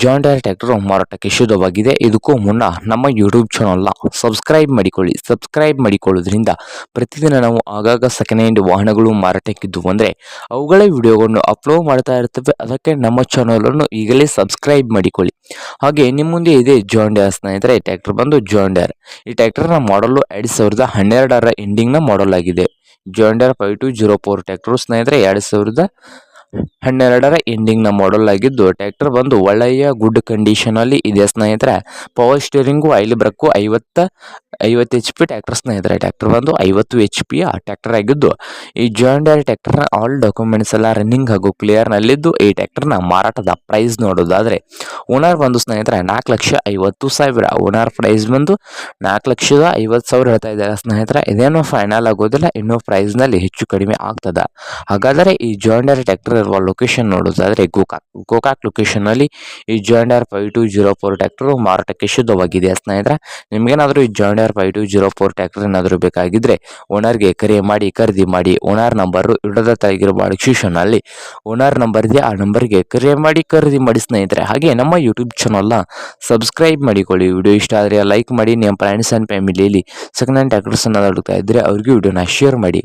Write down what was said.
John ಡೈರ್ tractor ಮಾರಾಟಕ್ಕೆ ಶುದ್ಧವಾಗಿದೆ. ಇದಕ್ಕೂ ಮುನ್ನ ನಮ್ಮ ಯೂಟ್ಯೂಬ್ ಚಾನಲ್ನ ಸಬ್ಸ್ಕ್ರೈಬ್ ಮಾಡಿಕೊಳ್ಳಿ. ಸಬ್ಸ್ಕ್ರೈಬ್ ಮಾಡಿಕೊಳ್ಳೋದ್ರಿಂದ ಪ್ರತಿದಿನ ನಾವು ಆಗಾಗ ಸೆಕೆಂಡ್ ಹ್ಯಾಂಡ್ ವಾಹನಗಳು ಮಾರಾಟಕ್ಕಿದ್ದು ಅಂದರೆ ಅವುಗಳ ವಿಡಿಯೋಗಳನ್ನು ಅಪ್ಲೋಡ್ ಮಾಡ್ತಾ ಇರ್ತವೆ. ಅದಕ್ಕೆ ನಮ್ಮ ಚಾನಲನ್ನು ಈಗಲೇ ಸಬ್ಸ್ಕ್ರೈಬ್ ಮಾಡಿಕೊಳ್ಳಿ. ಹಾಗೆ ನಿಮ್ಮ ಮುಂದೆ ಇದೆ ಜಾನ್ ಡೈರ್ ಸ್ನೇಹಿತರೆ ಟ್ಯಾಕ್ಟರ್ ಬಂದು ಜಾನ್ ಡೈರ್ ಈ ಟ್ಯಾಕ್ಟರ್ನ ಮಾಡಲು ಎರಡು ಸಾವಿರದ ಹನ್ನೆರಡರ ಎಂಡಿಂಗ್ನ ಮಾಡಲ್ ಆಗಿದೆ. John Deere five two zero four tractor ಸ್ನೇಹಿತರೆ, ಎರಡು ಸಾವಿರದ ಹನ್ನೆರಡರ ಎಂಡಿಂಗ್ನ ಮಾಡಲ್ ಆಗಿದ್ದು ಟ್ರ್ಯಾಕ್ಟರ್ ಬಂದು ಒಳ್ಳೆಯ ಗುಡ್ ಕಂಡೀಷನಲ್ಲಿ ಇದೆ ಸ್ನೇಹಿತರೆ. ಪವರ್ ಸ್ಟೀರಿಂಗು ಐಲಿ ಬ್ರಕ್ಕು ಐವತ್ತ ಐವತ್ತು ಎಚ್ ಪಿ ಟ್ಯಾಕ್ಟರ್ಸ್ನ ಸ್ನೇಹಿತರೆ ಟ್ಯಾಕ್ಟರ್ ಬಂದು ಐವತ್ತು ಎಚ್ ಪಿ ಆ ಟ್ಯಾಕ್ಟರ್ ಆಗಿದ್ದು, ಈ ಜಾಂಡರ್ ಟ್ಯಾಕ್ಟರ್ನ ಆಲ್ ಡಾಕ್ಯುಮೆಂಟ್ಸ್ ಎಲ್ಲ ರನ್ನಿಂಗ್ ಹಾಗೂ ಕ್ಲಿಯರ್ನಲ್ಲಿದ್ದು ಈ ಟ್ಯಾಕ್ಟರ್ನ ಮಾರಾಟದ ಪ್ರೈಸ್ ನೋಡೋದಾದರೆ ಓನರ್ ಬಂದು ಸ್ನೇಹಿತರೆ ನಾಲ್ಕು ಲಕ್ಷ ಐವತ್ತು ಸಾವಿರ. ಓನರ್ ಪ್ರೈಸ್ ಬಂದು ನಾಲ್ಕು ಲಕ್ಷದ ಐವತ್ತು ಸಾವಿರ ಹೇಳ್ತಾ ಇದ್ದಾರೆ ಸ್ನೇಹಿತರೆ. ಇದೇನು ಫೈನಲ್ ಆಗೋದಿಲ್ಲ, ಇನ್ನೂ ಪ್ರೈಸ್ನಲ್ಲಿ ಹೆಚ್ಚು ಕಡಿಮೆ ಆಗ್ತದೆ. ಹಾಗಾದರೆ ಈ ಜಾಂಡರ್ ಟ್ಯಾಕ್ಟರ್ ಇರುವ ಲೊಕೇಶನ್ ನೋಡೋದಾದರೆ ಗೋಕಾಕ್ ಗೋಕಾಕ್ ಲೊಕೇಶನ್ನಲ್ಲಿ ಈ John Deere five two zero four tractor ಮಾರಾಟಕ್ಕೆ ಶುದ್ಧವಾಗಿದೆ ಸ್ನೇಹಿತರೆ? ನಿಮಗೇನಾದರೂ ಈ five two zero four tractor ಏನಾದರೂ ಬೇಕಾಗಿದ್ದರೆ ಓನರ್ಗೆ ಕರೆ ಮಾಡಿ, ಖರೀದಿ ಮಾಡಿ, ಓನರ್ ನಂಬರು ಇಡದ ತೆಗಿರುವ ಡಿಸ್ಕ್ರಿಪ್ಷನಲ್ಲಿ ಓನರ್ ನಂಬರ್ ಇದೆ ಆ ನಂಬರ್ಗೆ ಕರೆ ಮಾಡಿ, ಖರೀದಿ ಮಾಡಿ ಸ್ನೇಹಿತರೆ. ಹಾಗೆ ನಮ್ಮ ಯೂಟ್ಯೂಬ್ ಚಾನಲ್ನ ಸಬ್ಸ್ಕ್ರೈಬ್ ಮಾಡಿಕೊಳ್ಳಿ. ವಿಡಿಯೋ ಇಷ್ಟ ಆದರೆ ಲೈಕ್ ಮಾಡಿ, ನಿಮ್ಮ ಫ್ರೆಂಡ್ಸ್ ಆ್ಯಂಡ್ ಫ್ಯಾಮಿಲಿಯಲ್ಲಿ ಸೆಕೆಂಡ್ ಹ್ಯಾಂಡ್ ಟ್ರ್ಯಾಕ್ಟರ್ಸನ್ನು ಹುಡುಕ್ತಾ ಇದ್ದರೆ ಅವ್ರಿಗೆ ವಿಡಿಯೋನ ಶೇರ್ ಮಾಡಿ.